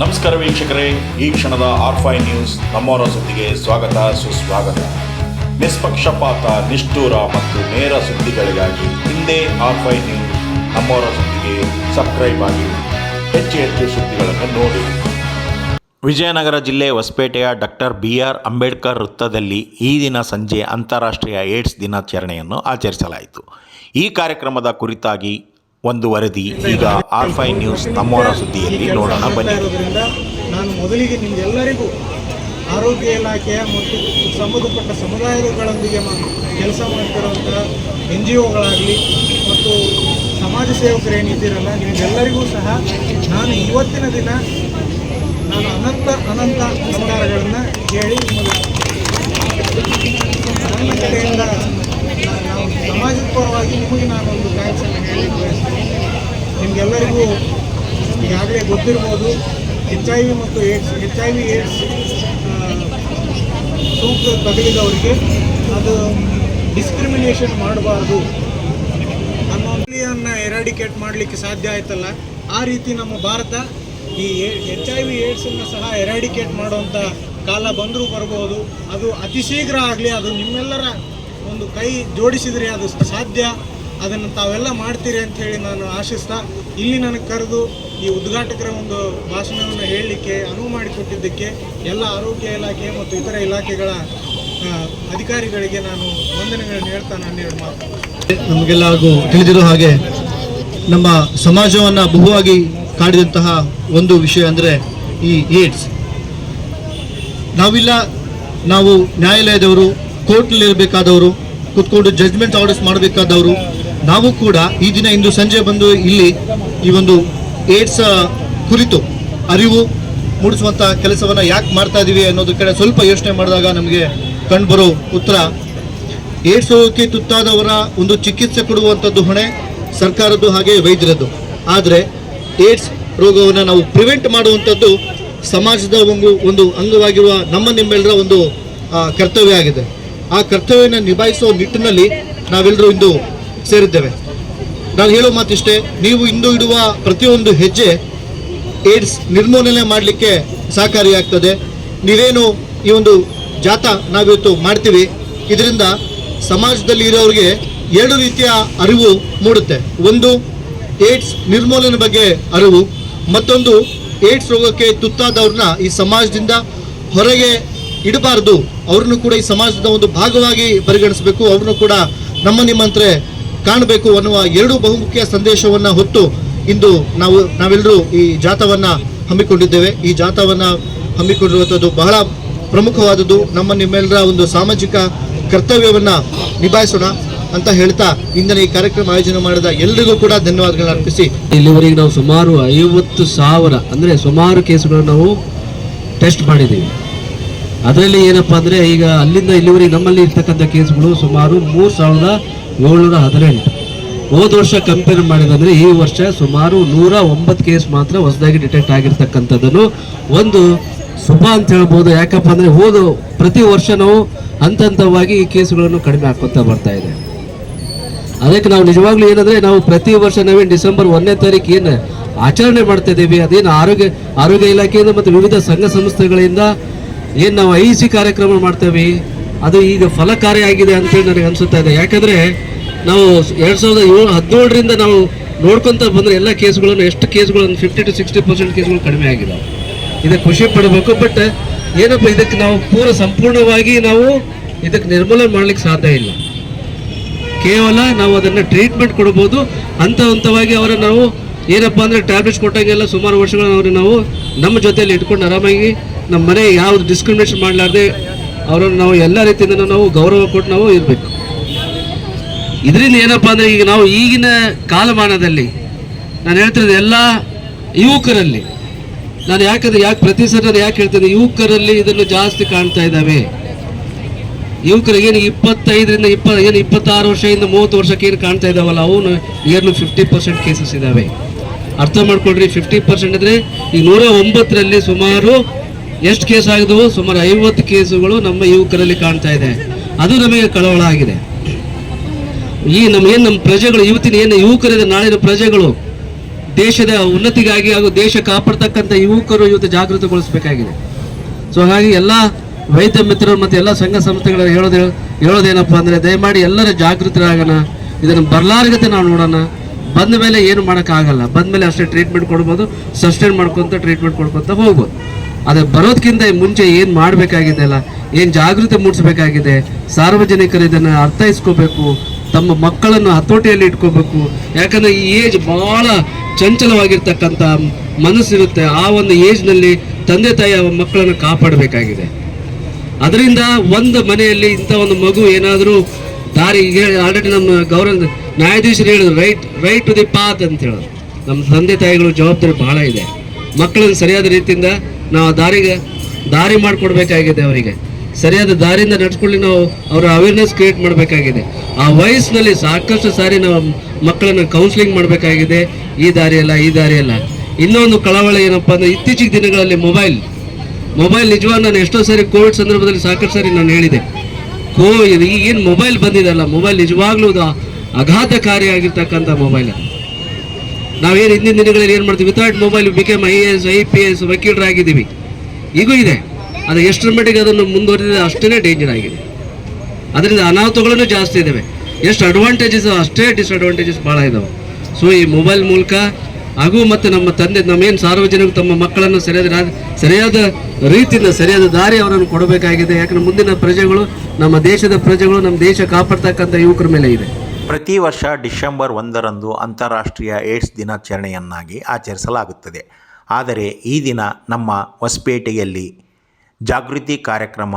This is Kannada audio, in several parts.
ನಮಸ್ಕಾರ ವೀಕ್ಷಕರೇ, ಈ ಕ್ಷಣದ ಆರ್ಫೈ ನ್ಯೂಸ್ ನಮ್ಮವರ ಸುದ್ದಿಗೆ ಸ್ವಾಗತ, ಸುಸ್ವಾಗತ. ನಿಷ್ಪಕ್ಷಪಾತ, ನಿಷ್ಠೂರ ಮತ್ತು ನೇರ ಸುದ್ದಿಗಳಿಗಾಗಿ ಹಿಂದೆ ಆರ್ಫೈ ನ್ಯೂಸ್ ನಮ್ಮವರ ಸುದ್ದಿಗೆ ಸಬ್ಸ್ಕ್ರೈಬ್ ಆಗಿ, ಹೆಚ್ಚು ಹೆಚ್ಚು ಸುದ್ದಿಗಳನ್ನು ನೋಡಿ. ವಿಜಯನಗರ ಜಿಲ್ಲೆ ಹೊಸಪೇಟೆಯ ಡಾಕ್ಟರ್ ಬಿ ಆರ್ ಅಂಬೇಡ್ಕರ್ ವೃತ್ತದಲ್ಲಿ ಈ ದಿನ ಸಂಜೆ ಅಂತಾರಾಷ್ಟ್ರೀಯ ಏಡ್ಸ್ ದಿನಾಚರಣೆಯನ್ನು ಆಚರಿಸಲಾಯಿತು. ಈ ಕಾರ್ಯಕ್ರಮದ ಕುರಿತಾಗಿ ಒಂದು ವರದಿ ಈಗ ಆರ್ ಫೈ ನ್ಯೂಸ್ ನಮ್ಮವರ ಸುದ್ದಿಯಲ್ಲಿ ನೋಡೋಣ, ಬನ್ನಿ. ನಾನು ಮೊದಲಿಗೆ ನಿಮ್ಗೆಲ್ಲರಿಗೂ ಆರೋಗ್ಯ ಇಲಾಖೆಯ ಮತ್ತು ಸಂಬಂಧಪಟ್ಟ ಸಮುದಾಯಗಳೊಂದಿಗೆ ಕೆಲಸ ಮಾಡ್ತಿರುವಂಥ ಎನ್ ಜಿ ಒಗಳಾಗಲಿ ಮತ್ತು ಸಮಾಜ ಸೇವಕರು ಏನಿದ್ದೀರಲ್ಲ, ನಿಮಗೆಲ್ಲರಿಗೂ ಸಹ ನಾನು ಇವತ್ತಿನ ದಿನ ನಾನು ಅನಂತ ಅನಂತ ನಮಸ್ಕಾರಗಳನ್ನು ಕೇಳಿ ನನ್ನ ಕಡೆಯಿಂದ ನಾವು ನಿಮಗೆ ಗೊತ್ತಿರ್ಬೋದು. ಎಚ್ ಐ ವಿ ಮತ್ತು AIDS H I V AIDS ಸೋಂಕು ತಗುಲಿದವರಿಗೆ ಅದು ಡಿಸ್ಕ್ರಿಮಿನೇಷನ್ ಮಾಡಬಾರ್ದು. ಅನ್ನೋಲಿಯನ್ನು ಎರಾಡಿಕೇಟ್ ಮಾಡಲಿಕ್ಕೆ ಸಾಧ್ಯ ಆಯ್ತಲ್ಲ. ಆ ರೀತಿ ನಮ್ಮ ಭಾರತ ಈ ಎಚ್ ಐ ವಿ ಏಡ್ಸನ್ನು ಸಹ ಎರಾಡಿಕೇಟ್ ಮಾಡುವಂಥ ಕಾಲ ಬಂದರೂ ಬರಬಹುದು ಅದು ಅತಿ ಶೀಘ್ರ ಆಗಲಿ, ಅದು ನಿಮ್ಮೆಲ್ಲರ ಒಂದು ಕೈ ಜೋಡಿಸಿದರೆ ಅದು ಸಾಧ್ಯ. ಅದನ್ನು ತಾವೆಲ್ಲ ಮಾಡ್ತೀರಿ ಅಂತ ಹೇಳಿ ನಾನು ಆಶಿಸ್ತಾ, ಇಲ್ಲಿ ನನಗೆ ಕರೆದು ಈ ಉದ್ಘಾಟಕರ ಒಂದು ಭಾಷಣವನ್ನು ಹೇಳಲಿಕ್ಕೆ, ಅನುವು ಮಾಡಿಕೊಟ್ಟಿದ್ದಕ್ಕೆ ಎಲ್ಲ ಆರೋಗ್ಯ ಇಲಾಖೆ ಮತ್ತು ಇತರ ಇಲಾಖೆಗಳ ಅಧಿಕಾರಿಗಳಿಗೆ ನಾನು ವಂದನೆಗಳನ್ನು ಹೇಳ್ತಾ ನಾನು ಎರಡು ಮಾತು. ನಮಗೆಲ್ಲ ಹಾಗೂ ತಿಳಿದಿರೋ ಹಾಗೆ ನಮ್ಮ ಸಮಾಜವನ್ನು ಬಹುವಾಗಿ ಕಾಡಿದಂತಹ ಒಂದು ವಿಷಯ ಅಂದರೆ ಈ ಏಡ್ಸ್. ನಾವಿಲ್ಲ, ನಾವು ನ್ಯಾಯಾಲಯದವರು, ಕೋರ್ಟ್ನಲ್ಲಿರಬೇಕಾದವರು, ಕುತ್ಕೊಂಡು ಜಡ್ಜ್ಮೆಂಟ್ ಆರ್ಡರ್ಸ್ ಮಾಡಬೇಕಾದವರು ನಾವು ಕೂಡ ಈ ದಿನ ಇಂದು ಸಂಜೆ ಬಂದು ಇಲ್ಲಿ ಈ ಒಂದು ಏಡ್ಸ್ ಕುರಿತು ಅರಿವು ಮೂಡಿಸುವಂಥ ಕೆಲಸವನ್ನು ಯಾಕೆ ಮಾಡ್ತಾ ಇದ್ದೀವಿ ಅನ್ನೋದ್ರ ಕಡೆ ಸ್ವಲ್ಪ ಯೋಚನೆ ಮಾಡಿದಾಗ ನಮಗೆ ಕಂಡುಬರೋ ಉತ್ತರ. ಏಡ್ಸ್ ರೋಗಕ್ಕೆ ತುತ್ತಾದವರ ಒಂದು ಚಿಕಿತ್ಸೆ ಕೊಡುವಂಥದ್ದು ಹೊಣೆ ಸರ್ಕಾರದ್ದು ಹಾಗೆ ವೈದ್ಯರದ್ದು. ಆದರೆ ಏಡ್ಸ್ ರೋಗವನ್ನು ನಾವು ಪ್ರಿವೆಂಟ್ ಮಾಡುವಂಥದ್ದು ಸಮಾಜದ ಒಂದು ಒಂದು ಅಂಗವಾಗಿರುವ ನಮ್ಮ ನಿಮ್ಮೆಲ್ಲರ ಒಂದು ಕರ್ತವ್ಯ ಆಗಿದೆ. ಆ ಕರ್ತವ್ಯನ ನಿಭಾಯಿಸುವ ನಿಟ್ಟಿನಲ್ಲಿ ನಾವೆಲ್ಲರೂ ಇಂದು ಸೇರಿದ್ದೇವೆ. ನಾನು ಹೇಳೋ ಮಾತಿಷ್ಟೇ, ನೀವು ಇಂದು ಇಡುವ ಪ್ರತಿಯೊಂದು ಹೆಜ್ಜೆ ಏಡ್ಸ್ ನಿರ್ಮೂಲನೆ ಮಾಡಲಿಕ್ಕೆ ಸಹಕಾರಿಯಾಗ್ತದೆ. ನೀವೇನು ಈ ಒಂದು ಜಾಥಾ ನಾವಿವತ್ತು ಮಾಡ್ತೀವಿ, ಇದರಿಂದ ಸಮಾಜದಲ್ಲಿ ಇರೋರಿಗೆ ಎರಡು ರೀತಿಯ ಅರಿವು ಮೂಡುತ್ತೆ. ಒಂದು, ಏಡ್ಸ್ ನಿರ್ಮೂಲನೆ ಬಗ್ಗೆ ಅರಿವು. ಮತ್ತೊಂದು, ಏಡ್ಸ್ ರೋಗಕ್ಕೆ ತುತ್ತಾದವ್ರನ್ನ ಈ ಸಮಾಜದಿಂದ ಹೊರಗೆ ಇಡಬಾರ್ದು. ಅವ್ರನ್ನು ಕೂಡ ಈ ಸಮಾಜದ ಒಂದು ಭಾಗವಾಗಿ ಪರಿಗಣಿಸಬೇಕು. ಅವ್ರನ್ನು ಕೂಡ ನಮ್ಮ ನಿಮ್ಮಂತ್ರೆ ಕಾಣಬೇಕು ಅನ್ನುವ ಎರಡು ಬಹುಮುಖ್ಯ ಸಂದೇಶವನ್ನು ಹೊತ್ತು ಇಂದು ನಾವು, ನಾವೆಲ್ಲರೂ ಈ ಜಾಥವನ್ನ ಹಮ್ಮಿಕೊಂಡಿದ್ದೇವೆ. ಈ ಜಾಥವನ್ನ ಹಮ್ಮಿಕೊಂಡಿರುವಂಥದ್ದು ಬಹಳ ಪ್ರಮುಖವಾದದ್ದು. ನಮ್ಮ ನಿಮ್ಮೆಲ್ಲರ ಒಂದು ಸಾಮಾಜಿಕ ಕರ್ತವ್ಯವನ್ನ ನಿಭಾಯಿಸೋಣ ಅಂತ ಹೇಳ್ತಾ ಇಂದಿನ ಈ ಕಾರ್ಯಕ್ರಮ ಆಯೋಜನೆ ಮಾಡಿದ ಎಲ್ಲರಿಗೂ ಕೂಡ ಧನ್ಯವಾದಗಳನ್ನ ಅರ್ಪಿಸಿ. ಇಲ್ಲಿವರೆಗೆ ನಾವು ಸುಮಾರು ಐವತ್ತು ಸಾವಿರ, ಅಂದರೆ ಸುಮಾರು ಕೇಸುಗಳನ್ನು ನಾವು ಟೆಸ್ಟ್ ಮಾಡಿದ್ದೀವಿ. ಅದರಲ್ಲಿ ಏನಪ್ಪ ಅಂದರೆ ಈಗ ಅಲ್ಲಿಂದ ಇಲ್ಲಿವರೆಗೆ ನಮ್ಮಲ್ಲಿ ಇರ್ತಕ್ಕಂಥ ಕೇಸ್ಗಳು ಸುಮಾರು ಮೂರು ಸಾವಿರದ ಏಳ್ನೂರ ಹದಿನೆಂಟು. ಹೋದ ವರ್ಷ ಕಂಪೇರ್ ಮಾಡಿದಂದರೆ ಈ ವರ್ಷ ಸುಮಾರು ನೂರ ಒಂಬತ್ತು ಕೇಸ್ ಮಾತ್ರ ಹೊಸದಾಗಿ ಡಿಟೆಕ್ಟ್ ಆಗಿರ್ತಕ್ಕಂಥದ್ದನ್ನು ಒಂದು ಶುಭ ಅಂತ ಹೇಳ್ಬೋದು. ಯಾಕಪ್ಪ ಅಂದರೆ ಹೋದ ಪ್ರತಿ ವರ್ಷ ನಾವು ಹಂತ ಹಂತವಾಗಿ ಈ ಕೇಸುಗಳನ್ನು ಕಡಿಮೆ ಹಾಕ್ಕೊತಾ ಬರ್ತಾ ಇದೆ. ಅದಕ್ಕೆ ನಾವು ನಿಜವಾಗ್ಲೂ ಏನಂದ್ರೆ ನಾವು ಪ್ರತಿ ವರ್ಷ ನಾವೇನು ಡಿಸೆಂಬರ್ ಒಂದನೇ ತಾರೀಕು ಏನು ಆಚರಣೆ ಮಾಡ್ತಾ ಇದ್ದೀವಿ, ಅದೇನು ಆರೋಗ್ಯ ಆರೋಗ್ಯ ಇಲಾಖೆಯಿಂದ ಮತ್ತು ವಿವಿಧ ಸಂಘ ಸಂಸ್ಥೆಗಳಿಂದ ಏನು ನಾವು ಐ ಸಿ ಕಾರ್ಯಕ್ರಮ ಮಾಡ್ತೇವೆ ಅದು ಈಗ ಫಲಕಾರಿಯಾಗಿದೆ ಅಂತೇಳಿ ನನಗೆ ಅನಿಸುತ್ತಾ ಇದೆ. ಯಾಕಂದ್ರೆ ನಾವು ಎರಡು ಸಾವಿರದ ಏಳು ಹದಿನೇಳರಿಂದ ನಾವು ನೋಡ್ಕೊಂತ ಬಂದ್ರೆ ಎಲ್ಲ ಕೇಸ್ಗಳನ್ನು, ಎಷ್ಟು ಕೇಸ್ಗಳನ್ನು ಫಿಫ್ಟಿ ಟು ಸಿಕ್ಸ್ಟಿ ಪರ್ಸೆಂಟ್ ಕೇಸ್ಗಳು ಕಡಿಮೆ ಆಗಿದೆ ಇದಕ್ಕೆ ಖುಷಿ ಪಡಬೇಕು ಬಟ್ ಏನಪ್ಪ, ಇದಕ್ಕೆ ನಾವು ಪೂರ ಸಂಪೂರ್ಣವಾಗಿ ನಾವು ಇದಕ್ಕೆ ನಿರ್ಮೂಲನೆ ಮಾಡ್ಲಿಕ್ಕೆ ಸಾಧ್ಯ ಇಲ್ಲ. ಕೇವಲ ನಾವು ಅದನ್ನು ಟ್ರೀಟ್ಮೆಂಟ್ ಕೊಡ್ಬೋದು. ಹಂತ ಹಂತವಾಗಿ ಅವರ ನಾವು ಏನಪ್ಪ ಅಂದರೆ ಟ್ಯಾಬ್ಲೆಟ್ಸ್ ಕೊಟ್ಟಂಗೆಲ್ಲ ಸುಮಾರು ವರ್ಷಗಳನ್ನ ನಾವು ನಮ್ಮ ಜೊತೆಯಲ್ಲಿ ಇಟ್ಕೊಂಡು ಆರಾಮಾಗಿ ನಮ್ಮ ಮನೆ ಯಾವ್ದು ಡಿಸ್ಕ್ರಿಮಿನೇಷನ್ ಮಾಡಲಾರ್ದೆ ಅವರನ್ನು ನಾವು ಎಲ್ಲ ರೀತಿಯಿಂದ ನಾವು ಗೌರವ ಕೊಟ್ಟು ನಾವು ಇರಬೇಕು. ಇದರಿಂದ ಏನಪ್ಪ ಅಂದರೆ ಈಗ ನಾವು ಈಗಿನ ಕಾಲಮಾನದಲ್ಲಿ ನಾನು ಹೇಳ್ತಿರೋದು ಎಲ್ಲ ಯುವಕರಲ್ಲಿ, ನಾನು ಯಾಕಂದ್ರೆ ಯಾಕೆ ಪ್ರತಿ ಸಲ ನಾನು ಯಾಕೆ ಹೇಳ್ತೇನೆ ಯುವಕರಲ್ಲಿ ಇದನ್ನು ಜಾಸ್ತಿ ಕಾಣ್ತಾ ಇದ್ದಾವೆ. ಯುವಕರಿಗೆ ಏನು ಇಪ್ಪತ್ತೈದರಿಂದ ಇಪ್ಪ, ಏನು ಇಪ್ಪತ್ತಾರು ವರ್ಷದಿಂದ ಮೂವತ್ತು ವರ್ಷಕ್ಕೆ ಏನು ಕಾಣ್ತಾ ಇದ್ದಾವಲ್ಲ, ಅವನು ಏನು ಫಿಫ್ಟಿ ಪರ್ಸೆಂಟ್ ಕೇಸಸ್ ಇದ್ದಾವೆ. ಅರ್ಥ ಮಾಡ್ಕೊಳ್ರಿ ಫಿಫ್ಟಿ ಪರ್ಸೆಂಟ್ ಅಂದರೆ ಈ ನೂರ ಒಂಬತ್ತರಲ್ಲಿ ಸುಮಾರು ಎಷ್ಟು ಕೇಸ್ ಆಗಿದವು ಸುಮಾರು ಐವತ್ತು ಕೇಸುಗಳು ನಮ್ಮ ಯುವಕರಲ್ಲಿ ಕಾಣ್ತಾ ಇದೆ. ಅದು ನಮಗೆ ಕಳವಳ ಆಗಿದೆ. ಈ ನಮ್ಮ ಏನು ನಮ್ಮ ಪ್ರಜೆಗಳು ಇವತ್ತಿನ ಏನು ಯುವಕರಿದೆ, ನಾಳಿನ ಪ್ರಜೆಗಳು, ದೇಶದ ಉನ್ನತಿಗಾಗಿ ಹಾಗೂ ದೇಶ ಕಾಪಾಡ್ತಕ್ಕಂಥ ಯುವಕರು ಇವತ್ತು ಜಾಗೃತಗೊಳಿಸಬೇಕಾಗಿದೆ. ಸೊ ಹಾಗಾಗಿ ಎಲ್ಲ ವೈದ್ಯ ಮಿತ್ರರು ಮತ್ತು ಎಲ್ಲ ಸಂಘ ಸಂಸ್ಥೆಗಳ ಹೇಳೋದು ಹೇಳೋದೇನಪ್ಪ ಅಂದರೆ ದಯಮಾಡಿ ಎಲ್ಲರ ಜಾಗೃತರಾಗೋಣ. ಇದನ್ನು ಬರಲಾರ್ಗತೆ ನಾವು ನೋಡೋಣ. ಬಂದ ಮೇಲೆ ಏನು ಮಾಡೋಕ್ಕಾಗಲ್ಲ. ಬಂದ ಮೇಲೆ ಅಷ್ಟೇ ಟ್ರೀಟ್ಮೆಂಟ್ ಕೊಡ್ಬೋದು ಸಸ್ಟೈನ್ ಮಾಡ್ಕೊತ ಟ್ರೀಟ್ಮೆಂಟ್ ಕೊಡ್ಕೊತ ಹೋಗ್ಬೋದು. ಅದೇ ಬರೋದಕ್ಕಿಂತ ಮುಂಚೆ ಏನು ಮಾಡಬೇಕಾಗಿದೆ ಅಲ್ಲ? ಏನು ಜಾಗೃತಿ ಮೂಡಿಸಬೇಕಾಗಿದೆ? ಸಾರ್ವಜನಿಕರು ಇದನ್ನು ಅರ್ಥೈಸ್ಕೋಬೇಕು, ತಮ್ಮ ಮಕ್ಕಳನ್ನು ಹತೋಟಿಯಲ್ಲಿ ಇಟ್ಕೋಬೇಕು. ಯಾಕಂದರೆ ಈ ಏಜ್ ಭಾಳ ಚಂಚಲವಾಗಿರ್ತಕ್ಕಂಥ ಮನಸ್ಸಿರುತ್ತೆ. ಆ ಒಂದು ಏಜ್ನಲ್ಲಿ ತಂದೆ ತಾಯಿ ಮಕ್ಕಳನ್ನು ಕಾಪಾಡಬೇಕಾಗಿದೆ. ಅದರಿಂದ ಒಂದು ಮನೆಯಲ್ಲಿ ಇಂಥ ಒಂದು ಮಗು ಏನಾದರೂ ದಾರಿ ಆಲ್ರೆಡಿ ನಮ್ಮ ಗೌರವ ನ್ಯಾಯಾಧೀಶರು ಹೇಳಿದ್ರು right right to the path ಅಂತ ಹೇಳೋದು. ನಮ್ಮ ತಂದೆ ತಾಯಿಗಳು ಜವಾಬ್ದಾರಿ ಭಾಳ ಇದೆ. ಮಕ್ಕಳನ್ನು ಸರಿಯಾದ ರೀತಿಯಿಂದ ನಾವು ದಾರಿಗೆ, ದಾರಿ ಮಾಡಿಕೊಡ್ಬೇಕಾಗಿದೆ ಅವರಿಗೆ. ಸರಿಯಾದ ದಾರಿಯಿಂದ ನಡ್ಸ್ಕೊಳ್ಳಿ ನಾವು ಅವರ ಅವೇರ್ನೆಸ್ ಕ್ರಿಯೇಟ್ ಮಾಡಬೇಕಾಗಿದೆ. ಆ ವಯಸ್ಸಿನಲ್ಲಿ ಸಾಕಷ್ಟು ಸಾರಿ ನಾವು ಮಕ್ಕಳನ್ನು ಕೌನ್ಸಿಲಿಂಗ್ ಮಾಡಬೇಕಾಗಿದೆ. ಈ ದಾರಿ ಅಲ್ಲ, ಈ ದಾರಿಯಲ್ಲ ಇನ್ನೊಂದು ಕಳವಳ ಏನಪ್ಪ ಅಂದರೆ ಇತ್ತೀಚಿನ ದಿನಗಳಲ್ಲಿ ಮೊಬೈಲ್ ಮೊಬೈಲ್ ನಿಜವಾಗ ನಾನು ಎಷ್ಟೋ ಸಾರಿ ಕೋವಿಡ್ ಸಂದರ್ಭದಲ್ಲಿ ಸಾಕಷ್ಟು ಸಾರಿ ನಾನು ಹೇಳಿದೆ. ಕೋ ಇದು ಏನು ಮೊಬೈಲ್ ಬಂದಿದೆಲ್ಲ ಮೊಬೈಲ್ ನಿಜವಾಗ್ಲೂ ಅಘಾತಕಾರಿಯಾಗಿರ್ತಕ್ಕಂಥ ಮೊಬೈಲ್ ನಾವೇನು ಹಿಂದಿನ ದಿನಗಳಲ್ಲಿ ಏನು ಮಾಡ್ತೀವಿ? Without mobile become I A S I P S ವಕೀಲರಾಗಿದ್ದೀವಿ. ಈಗೂ ಇದೆ. ಅದು ಎಷ್ಟರ ಮಟ್ಟಿಗೆ ಅದನ್ನು ಮುಂದುವರೆದಿದೆ ಅಷ್ಟೇ ಡೇಂಜರ್ ಆಗಿದೆ. ಅದರಿಂದ ಅನಾಹುತಗಳನ್ನು ಜಾಸ್ತಿ ಇದ್ದಾವೆ ಎಷ್ಟು ಅಡ್ವಾಂಟೇಜಸ್ ಅಷ್ಟೇ ಡಿಸ್ಅಡ್ವಾಂಟೇಜಸ್ ಭಾಳ ಇದ್ದಾವೆ ಸೊ ಈ ಮೊಬೈಲ್ ಮೂಲಕ ಹಾಗೂ ಮತ್ತು ನಮ್ಮ ತಂದೆ ನಮ್ಮೇನು ಸಾರ್ವಜನಿಕರು ತಮ್ಮ ಮಕ್ಕಳನ್ನು ಸರಿಯಾದ ಸರಿಯಾದ ರೀತಿಯಿಂದ, ಸರಿಯಾದ ದಾರಿ ಅವರನ್ನು ಕೊಡಬೇಕಾಗಿದೆ. ಯಾಕಂದ್ರೆ ಮುಂದಿನ ಪ್ರಜೆಗಳು, ನಮ್ಮ ದೇಶದ ಪ್ರಜೆಗಳು, ನಮ್ಮ ದೇಶ ಕಾಪಾಡ್ತಕ್ಕಂಥ ಯುವಕರ ಮೇಲೆ ಇದೆ. ಪ್ರತಿ ವರ್ಷ ಡಿಸೆಂಬರ್ ಒಂದರಂದು ಅಂತಾರಾಷ್ಟ್ರೀಯ ಏಡ್ಸ್ ದಿನಾಚರಣೆಯನ್ನಾಗಿ ಆಚರಿಸಲಾಗುತ್ತದೆ. ಆದರೆ ಈ ದಿನ ನಮ್ಮ ಹೊಸಪೇಟೆಯಲ್ಲಿ ಜಾಗೃತಿ ಕಾರ್ಯಕ್ರಮ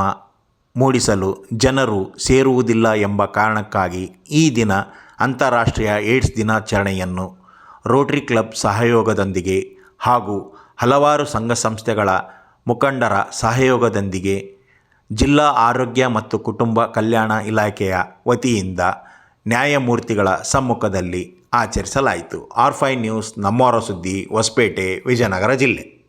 ಮೂಡಿಸಲು ಜನರು ಸೇರುವುದಿಲ್ಲ ಎಂಬ ಕಾರಣಕ್ಕಾಗಿ ಈ ದಿನ ಅಂತಾರಾಷ್ಟ್ರೀಯ ಏಡ್ಸ್ ದಿನಾಚರಣೆಯನ್ನು ರೋಟರಿ ಕ್ಲಬ್ ಸಹಯೋಗದೊಂದಿಗೆ ಹಾಗೂ ಹಲವಾರು ಸಂಘ ಸಂಸ್ಥೆಗಳ ಮುಖಂಡರ ಸಹಯೋಗದೊಂದಿಗೆ ಜಿಲ್ಲಾ ಆರೋಗ್ಯ ಮತ್ತು ಕುಟುಂಬ ಕಲ್ಯಾಣ ಇಲಾಖೆಯ ವತಿಯಿಂದ ನ್ಯಾಯಮೂರ್ತಿಗಳ ಸಮ್ಮುಖದಲ್ಲಿ ಆಚರಿಸಲಾಯಿತು. ಆರ್ ಫೈ ನ್ಯೂಸ್ ನಮ್ಮವರ ಸುದ್ದಿ ಹೊಸಪೇಟೆ ವಿಜಯನಗರ ಜಿಲ್ಲೆ.